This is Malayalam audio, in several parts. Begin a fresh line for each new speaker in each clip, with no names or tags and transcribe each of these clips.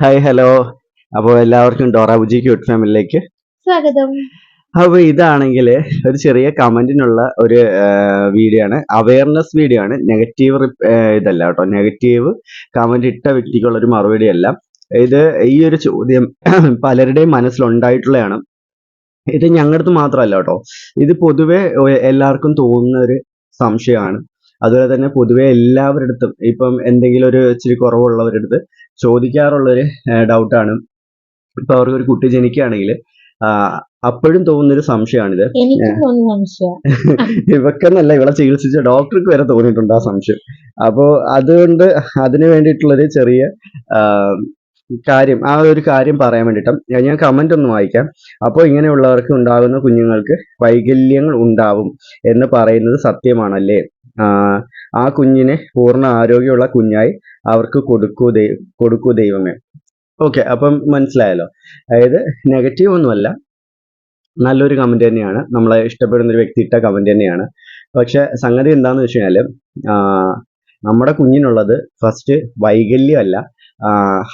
ഹായ് ഹലോ അപ്പോൾ എല്ലാവർക്കും ഡോറ ബുജി ക്യൂട്ട് ഫാമിലിയിലേക്ക്
സ്വാഗതം.
അപ്പോൾ ഇതാണെങ്കിൽ ഒരു ചെറിയ കമന്റിനുള്ള ഒരു വീഡിയോ ആണ്. അവയർനെസ് വീഡിയോ ആണ്. നെഗറ്റീവ് ഇതല്ല കേട്ടോ. നെഗറ്റീവ് കമന്റ് ഇട്ട വ്യക്തിക്കുള്ള ഒരു മറുപടി അല്ല. ഇത് ഈ ഒരു ചോദ്യം പലരുടെയും മനസ്സിലുണ്ടായിട്ടുള്ളതാണ്. ഇത് ഞങ്ങളുടെ അടുത്ത് മാത്രമല്ല കേട്ടോ. ഇത് പൊതുവെ എല്ലാവർക്കും തോന്നുന്ന ഒരു സംശയമാണ്. അതുപോലെ തന്നെ പൊതുവെ എല്ലാവരുടെ അടുത്തും ഇപ്പം എന്തെങ്കിലും ഒരു ഇച്ചിരി കുറവുള്ളവരുടെ അടുത്ത് ചോദിക്കാറുള്ളൊരു ഡൗട്ടാണ്. ഇപ്പൊ അവർക്ക് ഒരു കുട്ടി ജനിക്കുകയാണെങ്കിൽ അപ്പോഴും തോന്നുന്നൊരു സംശയമാണിത്. ഇവക്കെന്നല്ല ഇവളെ ചികിത്സിച്ച ഡോക്ടർക്ക് വരെ തോന്നിയിട്ടുണ്ട് ആ സംശയം. അപ്പോൾ അതുകൊണ്ട് അതിന് വേണ്ടിയിട്ടുള്ളൊരു ചെറിയ കാര്യം ആ ഒരു കാര്യം പറയാൻ വേണ്ടിയിട്ടും ഞാൻ- ഞാൻ കമന്റ് ഒന്ന് വായിക്കാം. അപ്പോൾ ഇങ്ങനെയുള്ളവർക്ക് ഉണ്ടാകുന്ന കുഞ്ഞുങ്ങൾക്ക് വൈകല്യങ്ങൾ ഉണ്ടാവും എന്ന് പറയുന്നത് സത്യമാണല്ലേ? ആ, കുഞ്ഞിനെ പൂർണ ആരോഗ്യമുള്ള കുഞ്ഞായി അവർക്ക് കൊടുക്കൂ ദൈ കൊടുക്കൂ ദൈവമേ. ഓക്കെ അപ്പം മനസ്സിലായല്ലോ. അതായത് നെഗറ്റീവ് ഒന്നുമല്ല. നല്ലൊരു കമന്റ് തന്നെയാണ്. നമ്മളെ ഇഷ്ടപ്പെടുന്ന ഒരു വ്യക്തി ഇട്ട കമന്റ് തന്നെയാണ്. പക്ഷെ സംഗതി എന്താന്ന് വെച്ച് കഴിഞ്ഞാൽ നമ്മുടെ കുഞ്ഞിനുള്ളത് ഫസ്റ്റ് വൈകല്യമല്ല.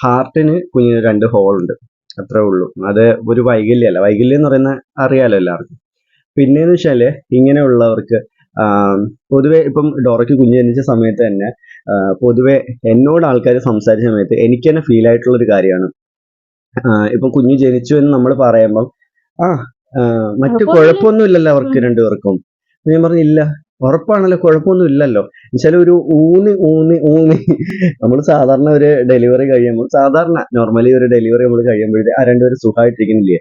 ഹാർട്ടിന് കുഞ്ഞിന് രണ്ട് ഹോൾ ഉണ്ട്. അത്രേ ഉള്ളൂ. അത് ഒരു വൈകല്യമല്ല. വൈകല്യം എന്ന് പറയുന്ന അറിയാലോ എല്ലാവർക്കും. പിന്നെന്ന് വെച്ചാൽ ഇങ്ങനെയുള്ളവർക്ക് പൊതുവെ ഇപ്പം ഡോറയ്ക്ക് കുഞ്ഞ് ജനിച്ച സമയത്ത് തന്നെ പൊതുവെ എന്നോട് ആൾക്കാർ സംസാരിച്ച സമയത്ത് എനിക്ക് തന്നെ ഫീൽ ആയിട്ടുള്ള ഒരു കാര്യമാണ്. ഇപ്പം കുഞ്ഞ് ജനിച്ചു എന്ന് നമ്മൾ പറയുമ്പം ആ മറ്റു
കുഴപ്പമൊന്നുമില്ല.
കുഴപ്പമൊന്നും ഇല്ലല്ലോ അവർക്ക്. രണ്ടുപേർക്കും. ഞാൻ പറഞ്ഞു ഇല്ല ഉറപ്പാണല്ലോ കുഴപ്പമൊന്നും ഇല്ലല്ലോ. എന്നുവെച്ചാൽ ഒരു ഊന്നി ഊന്നി ഊന്നി. നമ്മൾ സാധാരണ ഒരു ഡെലിവറി കഴിയുമ്പോൾ സാധാരണ നോർമലി ഒരു ഡെലിവറി നമ്മൾ കഴിയുമ്പോഴേ ആ രണ്ടുപേരും സുഖമായിട്ടിരിക്കുന്നില്ലേ?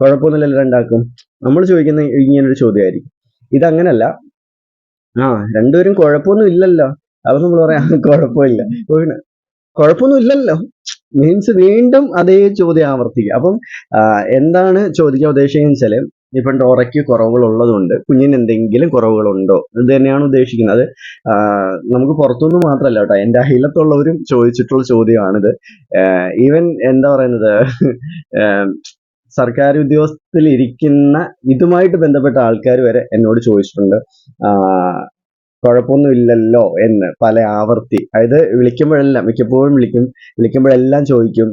കുഴപ്പമൊന്നുമില്ലല്ലോ രണ്ടാക്കും നമ്മൾ ചോദിക്കുന്ന ഇങ്ങനൊരു ചോദ്യമായിരിക്കും. ഇതങ്ങനല്ല. ആ രണ്ടുപേരും കുഴപ്പമൊന്നും ഇല്ലല്ലോ. അപ്പൊ നമ്മൾ പറയാം "ആ, കുഴപ്പമില്ല. കുഴപ്പമൊന്നും ഇല്ലല്ലോ. മീൻസ് വീണ്ടും അതേ ചോദ്യം ആവർത്തിക്കുക അപ്പം എന്താണ് ചോദിക്കാൻ ഉദ്ദേശിക്കുന്നത് വെച്ചാൽ ഇപ്പം ഡോറയ്ക്ക് കുറവുകൾ കുഞ്ഞിന് എന്തെങ്കിലും കുറവുകളുണ്ടോ? ഇത് തന്നെയാണ് ഉദ്ദേശിക്കുന്നത്. നമുക്ക് പുറത്തുനിന്ന് മാത്രമല്ല കേട്ടോ. എന്റെ അഹിലത്തുള്ളവരും ചോദിച്ചിട്ടുള്ള ചോദ്യമാണിത്. ഈവൻ എന്താ പറയുന്നത്? സർക്കാർ ഉദ്യോഗസ്ഥത്തിൽ ഇരിക്കുന്ന ഇതുമായിട്ട് ബന്ധപ്പെട്ട ആൾക്കാർ വരെ എന്നോട് ചോദിച്ചിട്ടുണ്ട്. കുഴപ്പമൊന്നുമില്ലല്ലോ എന്ന് പല ആവർത്തി. അതായത് വിളിക്കുമ്പോഴെല്ലാം മിക്കപ്പോഴും വിളിക്കും. വിളിക്കുമ്പോഴെല്ലാം ചോദിക്കും.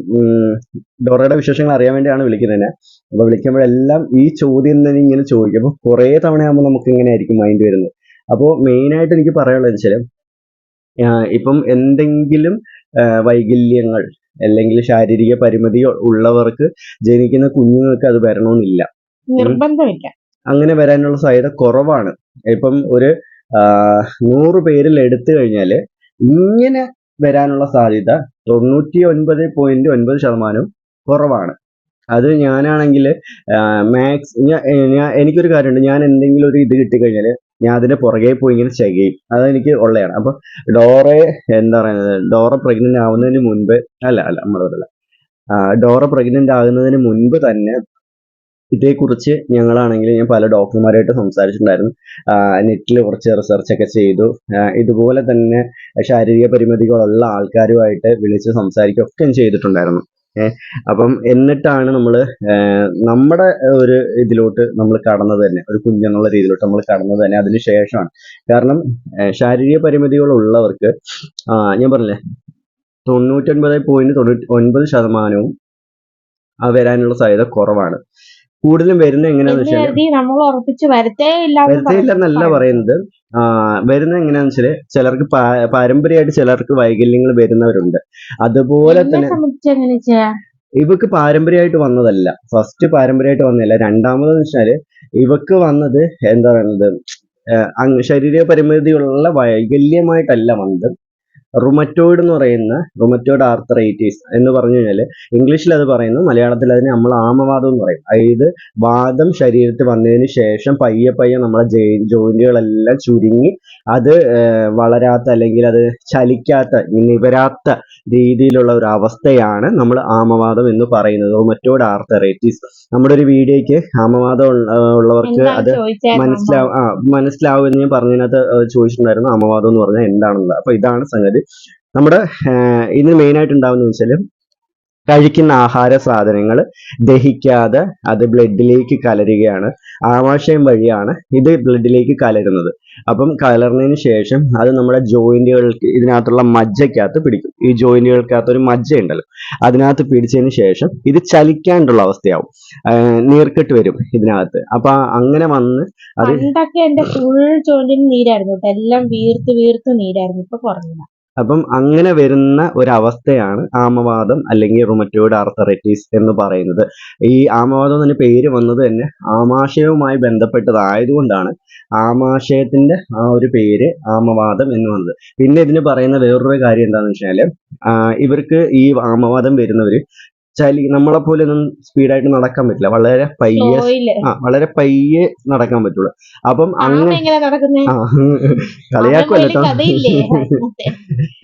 ഡോറയുടെ വിശേഷങ്ങൾ അറിയാൻ വേണ്ടിയാണ് വിളിക്കുന്നത് അപ്പൊ വിളിക്കുമ്പോഴെല്ലാം ഈ ചോദ്യം തന്നെ ഇങ്ങനെ ചോദിക്കും. അപ്പൊ കുറെ തവണയാകുമ്പോൾ നമുക്ക് ഇങ്ങനെ ആയിരിക്കും മൈൻഡ് വരുന്നത്. അപ്പോൾ മെയിൻ ആയിട്ട് എനിക്ക് പറയാനുള്ളത് വെച്ചാൽ ഇപ്പം എന്തെങ്കിലും വൈകല്യങ്ങൾ അല്ലെങ്കിൽ ശാരീരിക പരിമിതി ഉള്ളവർക്ക് ജനിക്കുന്ന കുഞ്ഞുങ്ങൾക്ക് അത് വരണമെന്നില്ല.
നിർബന്ധമില്ല.
അങ്ങനെ വരാനുള്ള സാധ്യത കുറവാണ്. ഇപ്പം ഒരു നൂറ് പേരിൽ എടുത്തു കഴിഞ്ഞാൽ ഇങ്ങനെ വരാനുള്ള സാധ്യത തൊണ്ണൂറ്റി ഒൻപത് പോയിന്റ് ഒൻപത് ശതമാനം കുറവാണ്. അത് ഞാനാണെങ്കിൽ മാക്സ് ഞാൻ എനിക്കൊരു കാര്യമുണ്ട്. ഞാൻ എന്തെങ്കിലും ഒരു ഇത് കിട്ടിക്കഴിഞ്ഞാൽ ഞാൻ അതിന്റെ പുറകെ പോയി ഇങ്ങനെ ചെയ്യും. അതെനിക്ക് ഉള്ളതാണ്. അപ്പൊ ഡോറ എന്താ പറയുന്നത്? ഡോറ പ്രഗ്നന്റ് ആവുന്നതിന് മുൻപ് അല്ല അല്ല നമ്മളോടല്ല ഡോറ പ്രഗ്നന്റ് ആകുന്നതിന് മുൻപ് തന്നെ ഇതേക്കുറിച്ച് ഞങ്ങളാണെങ്കിൽ ഞാൻ പല ഡോക്ടർമാരായിട്ട് സംസാരിച്ചിട്ടുണ്ടായിരുന്നു. നെറ്റിൽ കുറച്ച് റിസർച്ച് ഒക്കെ ചെയ്തു. ഇതുപോലെ തന്നെ ശാരീരിക പരിമിതികളുള്ള ആൾക്കാരുമായിട്ട് വിളിച്ച് സംസാരിക്കുകയൊക്കെ ചെയ്തിട്ടുണ്ടായിരുന്നു. അപ്പം എന്നിട്ടാണ് നമ്മൾ നമ്മുടെ ഒരു ഇതിലോട്ട് നമ്മൾ കടന്നത് തന്നെ ഒരു കുഞ്ഞെന്നുള്ള രീതിയിലോട്ട് നമ്മൾ കടന്നത് തന്നെ അതിന് ശേഷമാണ്. കാരണം ശാരീരിക പരിമിതികളുള്ളവർക്ക് ഞാൻ പറഞ്ഞില്ലേ തൊണ്ണൂറ്റൊൻപത് പോയിന്റ് തൊണ്ണൂറ്റി ഒൻപത് ശതമാനവും വരാനുള്ള സാധ്യത കുറവാണ്. കൂടുതലും വരുന്നത് എങ്ങനെയാന്ന്
എന്ന്
വെച്ചാൽ
നമ്മൾ ഉറപ്പിച്ച് വരത്തേ ഇല്ല
പറയുന്നത് വരുന്നത് എങ്ങനെയാന്ന് വെച്ചാൽ ചിലർക്ക് പാരമ്പര്യമായിട്ട് ചിലർക്ക് വൈകല്യങ്ങൾ വരുന്നവരുണ്ട്. അതുപോലെ തന്നെ ഇവക്ക് പാരമ്പര്യമായിട്ട് വന്നതല്ല. ഫസ്റ്റ് പാരമ്പര്യമായിട്ട് വന്നതല്ല. രണ്ടാമതെന്ന് വെച്ചാൽ ഇവക്ക് വന്നത് എന്താ പറയുന്നത് ശരീര പരിമിതിയുള്ള വൈകല്യമായിട്ടല്ല വന്നത്. റുമറ്റോയിഡ് എന്ന് പറയുന്ന റുമറ്റോയിഡ് ആർത്തറൈറ്റീസ് എന്ന് പറഞ്ഞു കഴിഞ്ഞാൽ ഇംഗ്ലീഷിൽ അത് പറയുന്നു. മലയാളത്തിൽ അതിനെ നമ്മൾ ആമവാദം എന്ന് പറയും. അതായത് വാദം ശരീരത്തിൽ വന്നതിന് ശേഷം പയ്യെ പയ്യെ നമ്മളെ ജോയിന്റുകളെല്ലാം ചുരുങ്ങി അത് വളരാത്ത അല്ലെങ്കിൽ അത് ചലിക്കാത്ത നിവരാത്ത രീതിയിലുള്ള ഒരു അവസ്ഥയാണ് നമ്മൾ ആമവാദം എന്ന് പറയുന്നത്. റുമറ്റോയിഡ് ആർത്തറൈറ്റീസ് നമ്മുടെ ഒരു വീഡിയോയ്ക്ക് ആമവാദം ഉള്ളവർക്ക് അത് മനസ്സിലാവും ആ മനസ്സിലാവും എന്ന് ഞാൻ പറഞ്ഞതിനകത്ത് ചോദിച്ചിട്ടുണ്ടായിരുന്നു. ആമവാദം എന്ന് പറഞ്ഞാൽ എന്താണെന്നുള്ളത് അപ്പൊ ഇതാണ് സംഗതി. നമ്മുടെ ഇതിന് മെയിൻ ആയിട്ട് ഉണ്ടാവുന്ന വെച്ചാൽ കഴിക്കുന്ന ആഹാര സാധനങ്ങൾ ദഹിക്കാതെ അത് ബ്ലഡിലേക്ക് കലരുകയാണ്. ആമാശയം വഴിയാണ് ഇത് ബ്ലഡിലേക്ക് കലരുന്നത്. അപ്പം കലർന്നതിന് ശേഷം അത് നമ്മുടെ ജോയിന്റുകൾക്ക് ഇതിനകത്തുള്ള മജ്ജയ്ക്കകത്ത് പിടിക്കും. ഈ ജോയിന്റുകൾക്കകത്ത് ഒരു മജ്ജ ഉണ്ടല്ലോ അതിനകത്ത് പിടിച്ചതിന് ശേഷം ഇത് ചലിക്കാണ്ടുള്ള അവസ്ഥയാവും. നീർക്കെട്ട് വരും ഇതിനകത്ത്. അപ്പൊ അങ്ങനെ വന്ന് അത്
എന്റെ ഫുൾ ജോയിന്റിന് നീരായിരുന്നു എല്ലാം വീർത്ത് വീർത്ത് നീരായിരുന്നു. ഇപ്പൊ കുറഞ്ഞു
അപ്പം അങ്ങനെ വരുന്ന ഒരവസ്ഥയാണ് ആമവാദം അല്ലെങ്കിൽ റുമറ്റോയിഡ് ആർത്തറൈറ്റിസ് എന്ന് പറയുന്നത്. ഈ ആമവാദം തന്നെ പേര് വന്നത് തന്നെ ആമാശയവുമായി ബന്ധപ്പെട്ടതായതുകൊണ്ടാണ് ആമാശയത്തിന്റെ ആ ഒരു പേര് ആമവാദം എന്ന് വന്നത്. പിന്നെ ഇതിന് പറയുന്ന വേറൊരു കാര്യം എന്താണെന്ന് വെച്ചാൽ ഇവർക്ക് ഈ ആമവാദം വരുന്നവര് ചലി നമ്മളെ പോലെ ഒന്നും സ്പീഡായിട്ട് നടക്കാൻ പറ്റില്ല. വളരെ പയ്യെ ആ വളരെ പയ്യെ നടക്കാൻ പറ്റുള്ളൂ. അപ്പം അങ്ങനെ ആ കളിയാക്കുമല്ല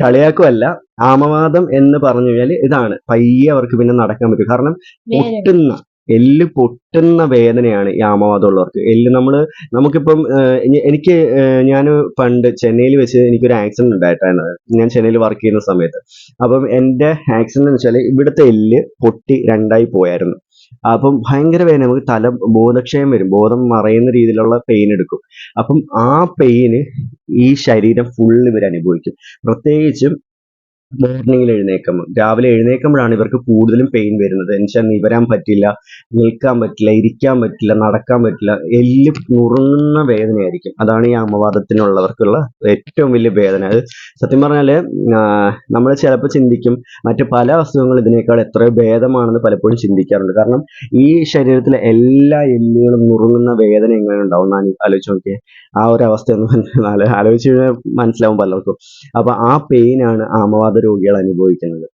കളിയാക്കുമല്ല ആമവാദം എന്ന് പറഞ്ഞു കഴിഞ്ഞാൽ ഇതാണ്. പയ്യെ അവർക്ക് പിന്നെ നടക്കാൻ പറ്റും. കാരണം
വേദന.
എല്ല് പൊട്ടുന്ന വേദനയാണ് ഈ ആമവാദം ഉള്ളവർക്ക് എല്ല് നമ്മൾ നമുക്കിപ്പം എനിക്ക് ഞാൻ പണ്ട് ചെന്നൈയിൽ വെച്ച് എനിക്കൊരു ആക്സിഡന്റ് ഉണ്ടായിട്ടാണ് ഞാൻ ചെന്നൈയിൽ വർക്ക് ചെയ്യുന്ന സമയത്ത്. അപ്പം എന്റെ ആക്സിഡന്റ് എന്ന് വെച്ചാൽ ഇവിടുത്തെ എല്ല് പൊട്ടി രണ്ടായി പോയായിരുന്നു. അപ്പം ഭയങ്കര വേദന. നമുക്ക് തല ബോധക്ഷയം വരും. ബോധം മറയുന്ന രീതിയിലുള്ള പെയിൻ എടുക്കും. അപ്പം ആ പെയിന് ഈ ശരീരം ഫുള്ള് ഇവർ അനുഭവിക്കും. പ്രത്യേകിച്ചും മോർണിംഗിൽ എഴുന്നേക്കുമ്പോൾ രാവിലെ എഴുന്നേക്കുമ്പോഴാണ് ഇവർക്ക് കൂടുതലും പെയിൻ വരുന്നത്. എന്നുവെച്ചാൽ നിവരാൻ പറ്റില്ല നിൽക്കാൻ പറ്റില്ല ഇരിക്കാൻ പറ്റില്ല നടക്കാൻ പറ്റില്ല എല്ല് നുറുങ്ങുന്ന വേദനയായിരിക്കും. അതാണ് ഈ അമവാദത്തിനുള്ളവർക്കുള്ള ഏറ്റവും വലിയ വേദന. അത് സത്യം പറഞ്ഞാൽ നമ്മൾ ചിലപ്പോൾ ചിന്തിക്കും മറ്റു പല അസുഖങ്ങൾ ഇതിനേക്കാൾ എത്രയോ ഭേദമാണെന്ന് പലപ്പോഴും ചിന്തിക്കാറുണ്ട്. കാരണം ഈ ശരീരത്തിലെ എല്ലാ എല്ലുകളും നുറുങ്ങുന്ന വേദന എങ്ങനെ ഉണ്ടാവും എന്ന് ആലോചിച്ച് നോക്കിയേ. ആ ഒരു അവസ്ഥ എന്ന് പറഞ്ഞാൽ ആലോചിച്ച് കഴിഞ്ഞാൽ മനസ്സിലാവും പലർക്കും. അപ്പൊ ആ പെയിൻ ആണ് ആമവാദ രോഗികൾ അനുഭവിക്കുന്നത്.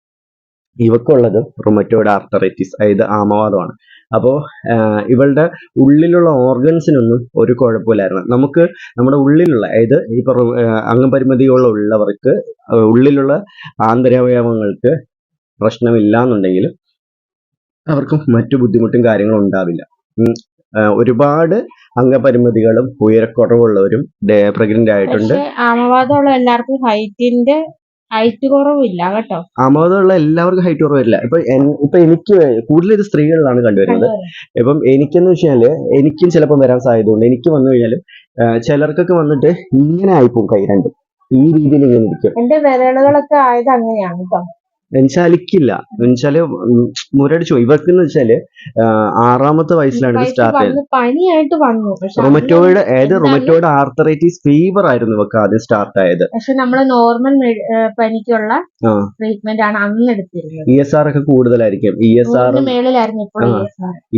ഇവക്കുള്ളത് റുമറ്റോയിഡ് ആർത്തറൈറ്റിസ് അതായത് ആമവാദമാണ്. അപ്പോൾ ഇവളുടെ ഉള്ളിലുള്ള ഓർഗൻസിനൊന്നും ഒരു കുഴപ്പമില്ലായിരുന്നു. നമുക്ക് നമ്മുടെ ഉള്ളിലുള്ള അതായത് ഈ അംഗപരിമിതിയുള്ള ഉള്ളവർക്ക് ഉള്ളിലുള്ള ആന്തരവയവങ്ങൾക്ക് പ്രശ്നമില്ല എന്നുണ്ടെങ്കിൽ അവർക്ക് മറ്റു ബുദ്ധിമുട്ടും കാര്യങ്ങളും ഉണ്ടാവില്ല. ഒരുപാട് അംഗപരിമിതികളും ഉയരക്കുറവുള്ളവരും പ്രഗ്നന്റ് ആയിട്ടുണ്ട്.
ആമവാദമുള്ള എല്ലാവർക്കും ഹൈറ്റിന്റെ ഹൈറ്റ് കുറവില്ല കേട്ടോ.
ആമോദമുള്ള എല്ലാവർക്കും ഹൈറ്റ് കുറവില്ല. ഇപ്പൊ ഇപ്പൊ എനിക്ക് കൂടുതൽ ഇത് സ്ത്രീകളിലാണ് കണ്ടുവരുന്നത്. ഇപ്പം എനിക്കെന്ന് വെച്ചാൽ എനിക്കും ചിലപ്പോൾ വരാൻ സാധ്യതയുണ്ട്. എനിക്ക് വന്നു കഴിഞ്ഞാലും ചിലർക്കൊക്കെ വന്നിട്ട് ഇങ്ങനെ ആയിപ്പോവും കൈ രണ്ടും. ഈ രീതിയിൽ ഇങ്ങനെ ഇരിക്കും.
എന്റെ വിരലുകളൊക്കെ ആയത് അങ്ങനെയാണ് കേട്ടോ.
എന്നുവെച്ചാലിക്കില്ല എന്നുവെച്ചാൽ മുരടിച്ചു ഇവർക്ക് എന്ന് വെച്ചാൽ ആറാമത്തെ വയസ്സിലാണ് ഇത് സ്റ്റാർട്ട് ചെയ്തത്
പനിയായിട്ട് വന്നു.
റൊമറ്റോയിഡ് ഏത്? റൊമറ്റോയിഡ് ആർത്തറൈറ്റിസ് ഫീവർ ആയിരുന്നു ഇവർക്ക് ആദ്യം സ്റ്റാർട്ട് ആയത്.
പക്ഷെ നമ്മൾ നോർമൽ പനിക്കുള്ള ട്രീറ്റ്മെന്റ് ആണ് അന്ന് എടുത്തിരുന്നത്.
ഇ എസ് ആർ ഒക്കെ കൂടുതലായിരിക്കും. E S R.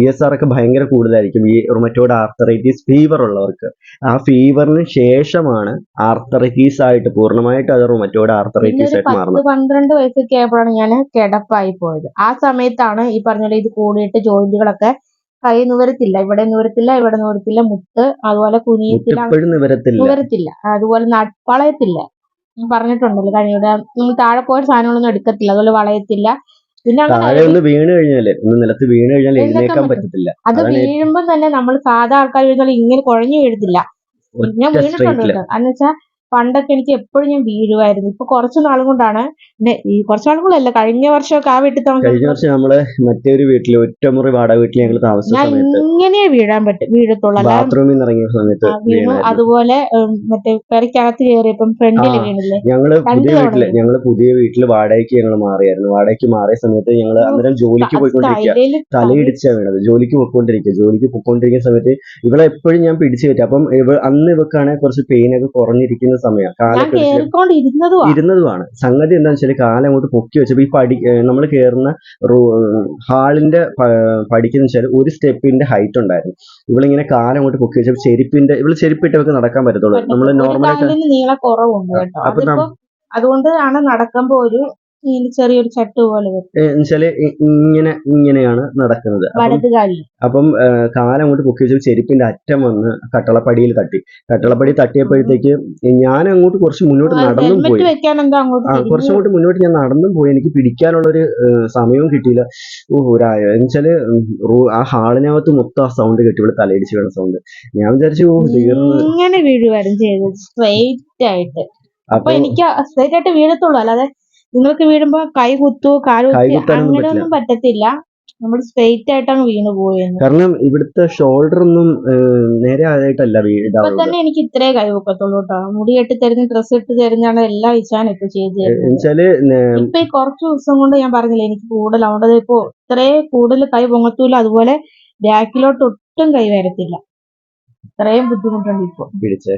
E S R ഒക്കെ ഭയങ്കര കൂടുതലായിരിക്കും ഈ റൊമറ്റോയിഡ് ആർത്തറൈറ്റിസ് ഫീവർ ഉള്ളവർക്ക്. ആ ഫീവറിന് ശേഷമാണ് ആർത്തറൈറ്റിസ് ആയിട്ട് പൂർണമായിട്ട് അത് റൊമറ്റോയിഡ് ആർത്തറൈറ്റിസ് ആയിട്ട് മാറുന്നത്.
പന്ത്രണ്ട് വയസ്സൊക്കെ ആയപ്പോഴാണ് ഞാൻ കിടപ്പായി പോയത്. ആ സമയത്താണ് ഈ പറഞ്ഞ പോലെ ഇത് കൂടിയിട്ട് ജോയിന്റുകളൊക്കെ കൈ നിവരത്തില്ല. ഇവിടെ നിവരത്തില്ല ഇവിടെ നിവരത്തില്ല. മുട്ട് അതുപോലെ കുനിയത്തില്ല.
നിവരത്തില്ല.
അതുപോലെ വളയത്തില്ല. പറഞ്ഞിട്ടുണ്ടല്ലോ. കഴിഞ്ഞ നമ്മൾ താഴെ പോയ സാധനങ്ങളൊന്നും എടുക്കത്തില്ല. അതുപോലെ വളയത്തില്ല. പിന്നെ അങ്ങനെ
താഴെ ഒന്ന് വീണ് കഴിഞ്ഞാൽ ഒന്ന് നിലത്ത് വീണ് കഴിഞ്ഞാൽ
എഴുന്നേക്കാൻ.
പറ്റത്തില്ല.
അത് വീഴുമ്പോ തന്നെ നമ്മൾ സാധാ ആൾക്കാർ വീഴുന്ന ഇങ്ങനെ കുഴഞ്ഞു വീഴത്തില്ല. ഞാൻ
ഒറ്റ
വീണിട്ടുണ്ട് എന്ന് വെച്ചാൽ പണ്ടൊക്കെ എനിക്ക് എപ്പോഴും ഞാൻ വീഴുമായിരുന്നു ഇപ്പൊ കുറച്ചു നാളും കൊണ്ടാണ് ഈ കുറച്ചു നാളും കൂടെ അല്ല കഴിഞ്ഞ വർഷമൊക്കെ ആ വീട്ടിൽ
കഴിഞ്ഞ വർഷം നമ്മൾ മറ്റേ ഒരു വീട്ടിൽ ഒറ്റമുറി വാടക വീട്ടിൽ ഞങ്ങൾ താമസിച്ച
ഞാൻ ഇങ്ങനെ വീഴാൻ പറ്റും വീഴത്തുള്ള.
ബാത്റൂമിൽ നിന്ന് ഇറങ്ങിയ സമയത്ത്
വീണു. അതുപോലെ മറ്റേ പെരക്കകത്ത് കയറിയപ്പം ഫ്രണ്ടിൽ
ആ.
വീണില്ലേ? ഞങ്ങൾ
പുതിയ
വീട്ടിൽ
ഞങ്ങൾ പുതിയ വീട്ടിൽ വാടകയ്ക്ക് ഞങ്ങൾ മാറിയായിരുന്നു. വാടകയ്ക്ക് മാറിയ സമയത്ത്
ഞങ്ങൾ
അന്നേരം ജോലിക്ക് പോയിക്കൊണ്ടിരിക്കുക തലയിടിച്ചാ വീണത്. ജോലിക്ക് പോയിക്കൊണ്ടിരിക്കുക ജോലിക്ക് പോയിക്കൊണ്ടിരിക്കുന്ന സമയത്ത് ഇവളെ എപ്പോഴും ഞാൻ പിടിച്ചു പറ്റും അപ്പം അന്ന് ഇവക്കാണെങ്കിൽ കുറച്ച് പെയിൻ ഒക്കെ കുറഞ്ഞിരിക്കുന്ന സമയം.
സമയമാണ് ഇരുന്നതുവാ
ഇരുന്നതുമാണ് സംഗതി എന്താണെന്ന് വെച്ചാൽ കാലം അങ്ങോട്ട് പൊക്കി വെച്ചപ്പോ ഈ പടി നമ്മൾ കയറുന്ന ഹാളിന്റെ പടിക്കെന്ന് വെച്ചാൽ ഒരു സ്റ്റെപ്പിന്റെ ഹൈറ്റ് ഉണ്ടായിരുന്നു. ഇവളിങ്ങനെ കാലം അങ്ങോട്ട് പൊക്കി വെച്ചപ്പോൾ ചെരുപ്പിന്റെ ഇവൾ ചെരുപ്പിട്ട് ഇവർക്ക് നടക്കാൻ പറ്റത്തുള്ളൂ. നമ്മൾ നോർമലായിട്ട് അപ്പൊ
അതുകൊണ്ടാണ് നടക്കുമ്പോ ഒരു ചെറിയൊരു ചട്ട് പോലെ
എന്നുവെച്ചാൽ വെച്ചാൽ ഇങ്ങനെ ഇങ്ങനെയാണ് നടക്കുന്നത്. അപ്പം കാലം അങ്ങോട്ട് പൊക്കി വെച്ചു ചെരുപ്പിന്റെ അറ്റം വന്ന് കട്ടളപ്പടിയിൽ തട്ടി. കട്ടളപ്പടി തട്ടിയപ്പോഴത്തേക്ക് ഞാൻ അങ്ങോട്ട് കുറച്ച് മുന്നോട്ട് നടന്നും പോയി.
കുറച്ചങ്ങോട്ട്
കുറച്ചും കൂടി മുന്നോട്ട് ഞാൻ നടന്നും പോയി. എനിക്ക് പിടിക്കാനുള്ള ഒരു സമയവും കിട്ടിയില്ല. ഓ ഒരായോ എന്നുവെച്ചാൽ ആ ഹാളിനകത്ത് മൊത്തം ആ സൗണ്ട് കേട്ടി ഇവിടെ തലയിടിച്ച് വീണ സൗണ്ട്. ഞാൻ വിചാരിച്ചു ഓ തീർന്നു
ഇങ്ങനെ വീഴുവായിരുന്നു ചെയ്തത് സ്ട്രെയിറ്റ് ആയിട്ട്. അപ്പൊ എനിക്ക് സ്ട്രെയിറ്റ് ആയിട്ട് വീഴത്തുള്ളൂ. അല്ലാതെ നിങ്ങൾക്ക് വീഴുമ്പോ കൈ കുത്തു
കാൽ
കുത്തി അങ്ങനെയൊന്നും പറ്റത്തില്ല. നമ്മൾ സ്ട്രെയിറ്റ് ആയിട്ട് അങ്ങ് പോയത്.
കാരണം ഇവിടുത്തെ ഷോൾഡർ ഒന്നും നേരെ ആയിട്ടല്ല
ഇപ്പൊ തന്നെ എനിക്ക് ഇത്രേ കൈ വെക്കത്തുള്ളൂ കേട്ടോ മുടി കെട്ടി തരുന്ന ഡ്രസ് ഇട്ട് തരുന്നതാണ് എല്ലാം ഇച്ചാൻ ഇപ്പൊ ചെയ്ത് ഇപ്പൊ ഈ കുറച്ച് ദിവസം കൊണ്ട് ഞാൻ പറഞ്ഞില്ലേ എനിക്ക് കൂടുതൽ അതുകൊണ്ട് ഇപ്പൊ ഇത്രേ കൂടുതൽ കൈ പൊങ്ങത്തൂല. അതുപോലെ ബാക്കിലോട്ട് ഒട്ടും കൈ വരത്തില്ല. ഇത്രയും ബുദ്ധിമുട്ടുണ്ട് ഇപ്പൊ.
പിടിച്ചേ.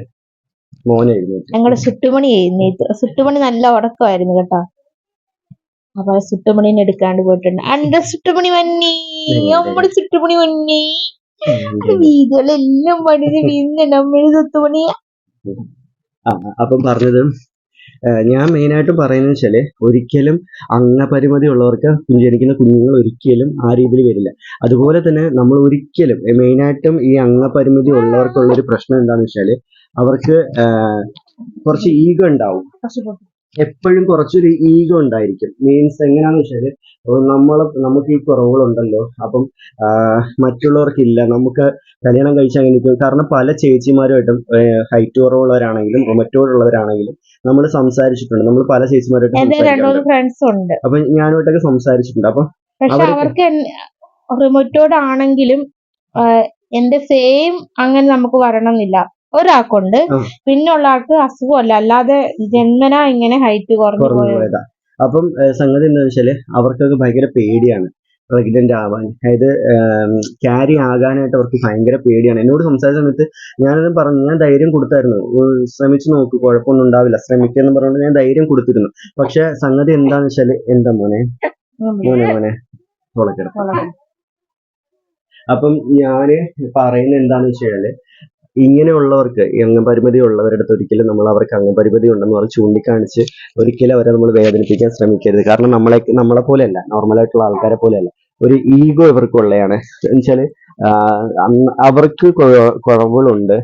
മോനെ
ഞങ്ങളുടെ സുട്ടുമണി എഴുന്നേറ്റ്. സുട്ടുമണി നല്ല ഉടക്കമായിരുന്നു കേട്ടോ. അപ്പൊ സുട്ടുമണി സുട്ടുമണിനെ എടുക്കാണ്ട് പോയിട്ടുണ്ട്. അന്റെ സുട്ടുമണി വന്നി? നമ്മുടെ സുട്ടുമണി വന്നി? വീടുകളെല്ലാം പണിത് വീണ്ടും നമ്മുടെ സുത്തുമണി
ആ, അപ്പം പറഞ്ഞത് ഞാൻ മെയിനായിട്ട് പറയുന്നത് വെച്ചാൽ ഒരിക്കലും അംഗപരിമിതി ഉള്ളവർക്ക് ജനിക്കുന്ന കുഞ്ഞുങ്ങൾ ഒരിക്കലും ആ രീതിയിൽ വരില്ല. അതുപോലെ തന്നെ നമ്മൾ ഒരിക്കലും മെയിനായിട്ടും ഈ അംഗപരിമിതി ഉള്ളവർക്കുള്ള ഒരു പ്രശ്നം എന്താണെന്ന് വെച്ചാൽ അവർക്ക് കുറച്ച് ഈഗോ ഉണ്ടാവും. എപ്പോഴും കുറച്ചൊരു ഈഗോ ഉണ്ടായിരിക്കും. മീൻസ് എങ്ങനെയാണെന്ന് വെച്ചാൽ നമ്മൾ നമുക്ക് ഈ കുറവുകളുണ്ടല്ലോ. അപ്പം മറ്റുള്ളവർക്കില്ല. നമുക്ക് കല്യാണം കഴിച്ചാൽ എനിക്ക് കാരണം പല ചേച്ചിമാരുമായിട്ടും ഹൈറ്റ് കുറവുള്ളവരാണെങ്കിലും മറ്റുള്ളവരാണെങ്കിലും നമ്മൾ സംസാരിച്ചിട്ടുണ്ട്. നമ്മൾ പല ചേച്ചിമാരുമായിട്ടും
ഫ്രണ്ട്സ് ഉണ്ട്.
അപ്പൊ ഞാനുമായിട്ടൊക്കെ സംസാരിച്ചിട്ടുണ്ട്. അപ്പൊ
പക്ഷെ
അവർക്ക്
അവർക്ക് ആണെങ്കിലും എന്റെ സെയിം അങ്ങനെ നമുക്ക് വരണമെന്നില്ല. ഒരാൾക്കുണ്ട്. പിന്നെ ഉള്ള ആൾക്ക് അസുഖമല്ല. അല്ലാതെ ജന്മനാ ഇങ്ങനെ ഹൈറ്റ് കുറഞ്ഞു പോയത്.
അപ്പം സംഗതി എന്താണെന്ന് വെച്ചാൽ അവർക്കൊക്കെ ഭയങ്കര പേടിയാണ് പ്രഗ്നന്റ് ആവാൻ. അതായത് ക്യാരി ആകാനായിട്ട് അവർക്ക് ഭയങ്കര പേടിയാണ്. എന്നോട് സംസാരിച്ച സമയത്ത് ഞാനത് പറഞ്ഞു ഞാൻ ധൈര്യം കൊടുത്തായിരുന്നു. ശ്രമിച്ചു നോക്ക് കുഴപ്പമൊന്നും ഉണ്ടാവില്ല. ശ്രമിക്കാന്ന് പറഞ്ഞുകൊണ്ട് ഞാൻ ധൈര്യം കൊടുത്തിരുന്നു. പക്ഷെ സംഗതി എന്താന്ന് വെച്ചാൽ എന്താ മോനെ? മോനെ മോനെ. തുളക്കണം അപ്പം ഞാൻ പറയുന്നത് എന്താന്ന് വെച്ചാൽ ഇങ്ങനെയുള്ളവർക്ക് അംഗപരിമിതി ഉള്ളവരുടെ അടുത്ത് ഒരിക്കലും നമ്മൾ അവർക്ക് അംഗപരിമിതി ഉണ്ടെന്ന് പറഞ്ഞ് ചൂണ്ടിക്കാണിച്ച് ഒരിക്കലും അവരെ നമ്മൾ വേദനിപ്പിക്കാൻ ശ്രമിക്കരുത്. കാരണം നമ്മളെ നമ്മളെ പോലെയല്ല നോർമലായിട്ടുള്ള ആൾക്കാരെ പോലെയല്ല. ഒരു ഈഗോ ഇവർക്കുള്ളതാണ് അന്ന് അവർക്ക് കുറവുകളുണ്ട്.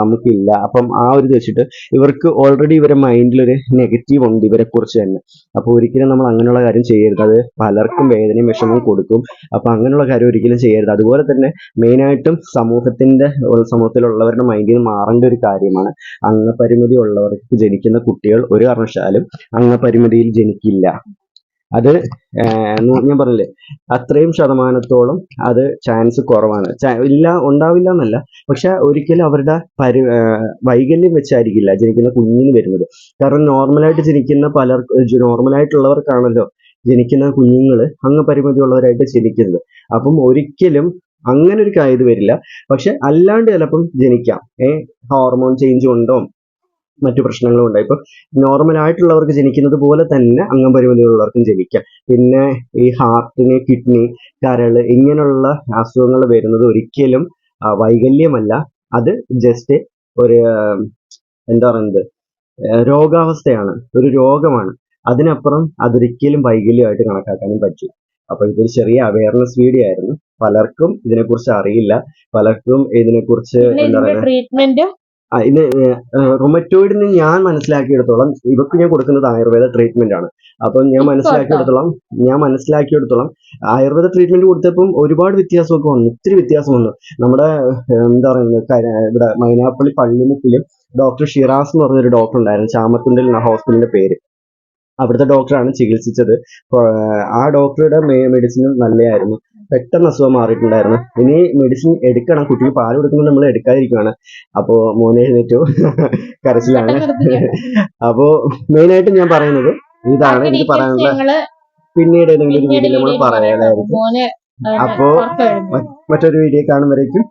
നമുക്കില്ല. അപ്പം ആ ഒരു വെച്ചിട്ട് ഇവർക്ക് ഓൾറെഡി ഇവരെ മൈൻഡിൽ ഒരു നെഗറ്റീവ് ഉണ്ട് ഇവരെ കുറിച്ച് തന്നെ. അപ്പൊ ഒരിക്കലും നമ്മൾ അങ്ങനെയുള്ള കാര്യം ചെയ്യരുത്. അത് പലർക്കും വേദനയും വിഷമവും കൊടുക്കും. അപ്പൊ അങ്ങനെയുള്ള കാര്യം ഒരിക്കലും ചെയ്യരുത്. അതുപോലെ തന്നെ മെയിനായിട്ടും സമൂഹത്തിന്റെ സമൂഹത്തിലുള്ളവരുടെ മൈൻഡിൽ മാറേണ്ട ഒരു കാര്യമാണ് അംഗപരിമിതി ഉള്ളവർക്ക് ജനിക്കുന്ന കുട്ടികൾ ഒരു കാരണവശാലും അംഗപരിമിതിയിൽ ജനിക്കില്ല. അത് ഞാൻ പറഞ്ഞില്ലേ അത്രയും ശതമാനത്തോളം അത് ചാൻസ് കുറവാണ്. ഇല്ല ഉണ്ടാവില്ല എന്നല്ല. പക്ഷെ ഒരിക്കലും അവരുടെ പരി വൈകല്യം വെച്ചായിരിക്കില്ല ജനിക്കുന്ന കുഞ്ഞിന് വരുന്നത്. കാരണം നോർമലായിട്ട് ജനിക്കുന്ന പലർ നോർമലായിട്ടുള്ളവർക്കാണല്ലോ ജനിക്കുന്ന കുഞ്ഞുങ്ങൾ ഉള്ളവരായിട്ട് ജനിക്കുന്നത്. അപ്പം ഒരിക്കലും അങ്ങനെ ഒരു കാര്യം വരില്ല. പക്ഷെ അല്ലാണ്ട് ചിലപ്പം ജനിക്കാം. ഏ ഹോർമോൺ ചേഞ്ച് കൊണ്ടോ മറ്റു പ്രശ്നങ്ങളും ഉണ്ടായി ഇപ്പൊ നോർമൽ ആയിട്ടുള്ളവർക്ക് ജനിക്കുന്നത് പോലെ തന്നെ അംഗപരിമിതി ഉള്ളവർക്കും ജനിക്കാം. പിന്നെ ഈ ഹാർട്ടിന് കിഡ്നി കരൾ ഇങ്ങനെയുള്ള അസുഖങ്ങൾ വരുന്നത് ഒരിക്കലും വൈകല്യമല്ല. അത് ജസ്റ്റ് ഒരു എന്താ പറയുന്നത് രോഗാവസ്ഥയാണ്. ഒരു രോഗമാണ്. അതിനപ്പുറം അതൊരിക്കലും വൈകല്യമായിട്ട് കണക്കാക്കാനും പറ്റും അപ്പൊ ഇതൊരു ചെറിയ അവയർനെസ് വീഡിയോ ആയിരുന്നു. പലർക്കും ഇതിനെക്കുറിച്ച് അറിയില്ല. പലർക്കും ഇതിനെക്കുറിച്ച് എന്താ പറയുക
ട്രീറ്റ്മെന്റ്
ഇത് റൊമറ്റോയിഡിന് ഞാൻ മനസ്സിലാക്കിയെടുത്തോളം ഇവർക്ക് ഞാൻ കൊടുക്കുന്നത് ആയുർവേദ ട്രീറ്റ്മെന്റ് ആണ്. അപ്പം ഞാൻ മനസ്സിലാക്കിയെടുത്തോളം ഞാൻ മനസ്സിലാക്കിയെടുത്തോളം ആയുർവേദ ട്രീറ്റ്മെന്റ് കൊടുത്തപ്പം ഒരുപാട് വ്യത്യാസമൊക്കെ വന്നു. ഒത്തിരി വ്യത്യാസം വന്നു. നമ്മുടെ എന്താ പറയുന്നത് കര- ഇവിടെ മൈനാപ്പള്ളി പള്ളിമുക്കിലും ഡോക്ടർ ഷിറാസ് എന്ന് പറഞ്ഞൊരു ഡോക്ടർ ഉണ്ടായിരുന്നു. ചാമത്തുണ്ടിൽ എന്ന ഹോസ്പിറ്റലിന്റെ പേര്. അവിടുത്തെ ഡോക്ടറാണ് ചികിത്സിച്ചത്. ആ ഡോക്ടറുടെ മെഡിസിനും നല്ലതായിരുന്നു. പെട്ടെന്ന് അസുഖം മാറിയിട്ടുണ്ടായിരുന്നു. ഇനി മെഡിസിൻ എടുക്കണം. കുട്ടിക്ക് പാൽ കൊടുക്കുമ്പോൾ നമ്മൾ എടുക്കാതിരിക്കുകയാണ് അപ്പോ മോനെ എഴുന്നേറ്റു. കരച്ചിലാണ്. അപ്പോ മെയിനായിട്ട് ഞാൻ പറയുന്നത് ഇതാണ് എനിക്ക് പറയാനുള്ള പിന്നീട് ഏതെങ്കിലും ഒരു വീഡിയോ നമ്മൾ
പറയാനായിരുന്നു.
പറയാനായിരിക്കും അപ്പോ മറ്റൊരു വീഡിയോ കാണുമ്പോഴേക്കും